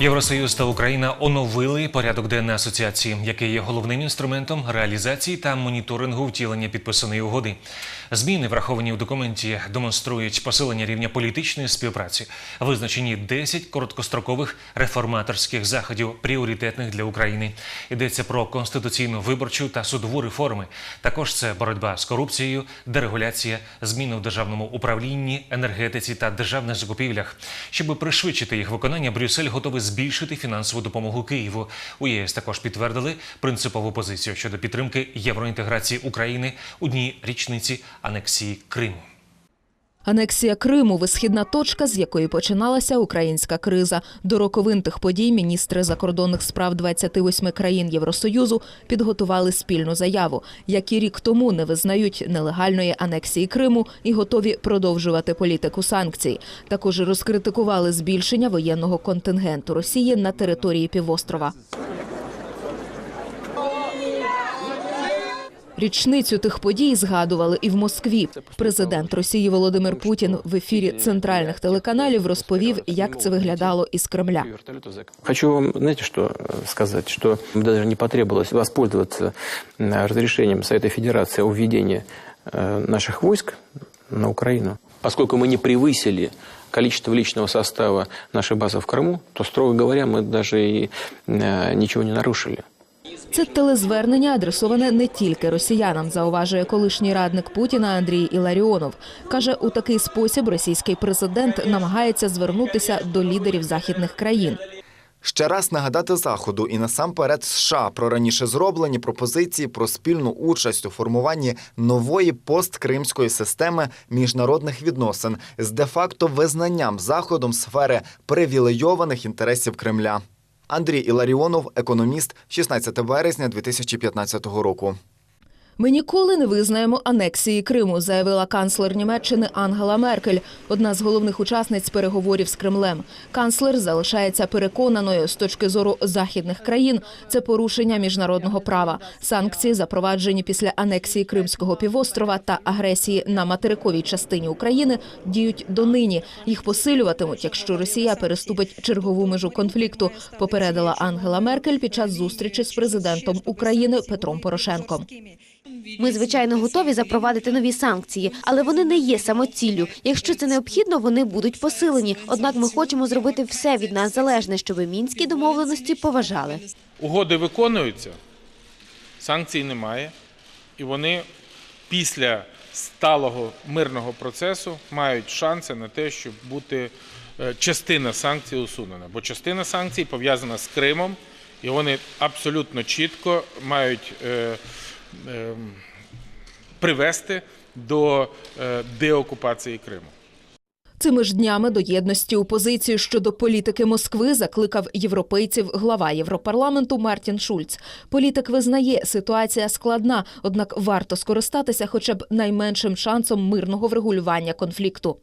Євросоюз та Україна оновили порядок денний асоціації, який є головним інструментом реалізації та моніторингу втілення підписаної угоди. Зміни, враховані у документі, демонструють посилення рівня політичної співпраці, визначені 10 короткострокових реформаторських заходів, пріоритетних для України. Йдеться про конституційну виборчу та судову реформи. Також це боротьба з корупцією, дерегуляція, зміни в державному управлінні, енергетиці та державних закупівлях. Щоб пришвидшити їх виконання, Брюссель готовий збільшити фінансову допомогу Києву. У ЄС також підтвердили принципову позицію щодо підтримки євроінтеграції України у дні річниці анексії Криму. Анексія Криму висхідна точка, з якої починалася українська криза. До роковин тих подій міністри закордонних справ 28 країн Євросоюзу підготували спільну заяву, які рік тому не визнають нелегальної анексії Криму і готові продовжувати політику санкцій. Також розкритикували збільшення воєнного контингенту Росії на території півострова. Річницю тих подій згадували і в Москві. Президент Росії Володимир Путін в ефірі центральних телеканалів розповів, як це виглядало із Кремля. Хочу вам, знаете, что э, сказать, что даже не потребовалось воспользоваться м, разрешением Совета Федерации о введении э, наших войск на Украину. Поскольку мы не превысили количество личного состава нашей базы в Крыму, то, строго говоря, мы даже и э, ничего не нарушили. Це телезвернення адресоване не тільки росіянам, зауважує колишній радник Путіна Андрій Іларіонов. Каже, у такий спосіб російський президент намагається звернутися до лідерів західних країн. Ще раз нагадати Заходу і насамперед США про раніше зроблені пропозиції про спільну участь у формуванні нової посткримської системи міжнародних відносин з де-факто визнанням Заходом сфери привілейованих інтересів Кремля. Андрій Іларіонов, економіст, 16 березня 2015 року. Ми ніколи не визнаємо анексії Криму, заявила канцлер Німеччини Ангела Меркель, одна з головних учасниць переговорів з Кремлем. Канцлер залишається переконаною з точки зору західних країн. Це порушення міжнародного права. Санкції, запроваджені після анексії Кримського півострова та агресії на материковій частині України, діють донині. Їх посилюватимуть, якщо Росія переступить чергову межу конфлікту. Попередила Ангела Меркель під час зустрічі з президентом України Петром Порошенком. Ми, звичайно, готові запровадити нові санкції, але вони не є самоціллю. Якщо це необхідно, вони будуть посилені. Однак ми хочемо зробити все від нас залежне, щоб мінські домовленості поважали. Угоди виконуються, санкцій немає, і вони після сталого мирного процесу мають шанси на те, щоб бути е, частина санкцій усунена. Бо частина санкцій пов'язана з Кримом, і вони абсолютно чітко мають е, привести до е, деокупації Криму. Цими ж днями до єдності у позицію щодо політики Москви закликав європейців глава Європарламенту Мартін Шульц. Політик визнає, ситуація складна, однак варто скористатися хоча б найменшим шансом мирного врегулювання конфлікту.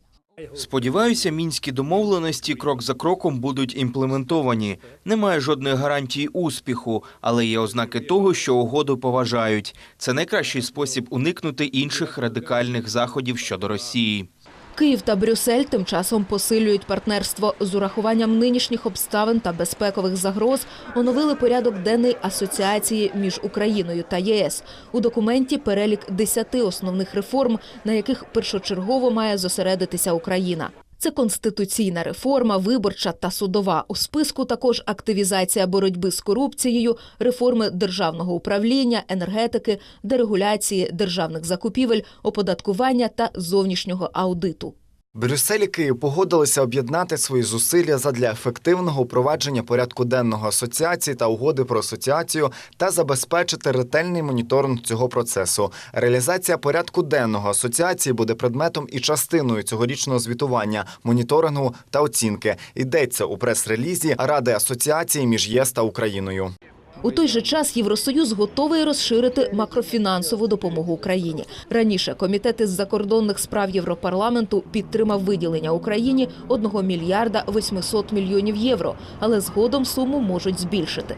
Сподіваюся, мінські домовленості крок за кроком будуть імплементовані. Немає жодної гарантії успіху, але є ознаки того, що угоду поважають. Це найкращий спосіб уникнути інших радикальних заходів щодо Росії. Київ та Брюссель тим часом посилюють партнерство з урахуванням нинішніх обставин та безпекових загроз. Оновили порядок денний асоціації між Україною та ЄС. У документі перелік десяти основних реформ, на яких першочергово має зосередитися Україна. Це конституційна реформа, виборча та судова. У списку також активізація боротьби з корупцією, реформи державного управління, енергетики, дерегуляції державних закупівель, оподаткування та зовнішнього аудиту. Брюссель і Київ погодилися об'єднати свої зусилля задля ефективного впровадження порядку денного асоціації та угоди про асоціацію та забезпечити ретельний моніторинг цього процесу. Реалізація порядку денного асоціації буде предметом і частиною цьогорічного звітування, моніторингу та оцінки. Йдеться у прес-релізі Ради асоціації між ЄС та Україною. У той же час Євросоюз готовий розширити макрофінансову допомогу Україні. Раніше комітет із закордонних справ Європарламенту підтримав виділення Україні 1 мільярда 800 мільйонів євро, але згодом суму можуть збільшити.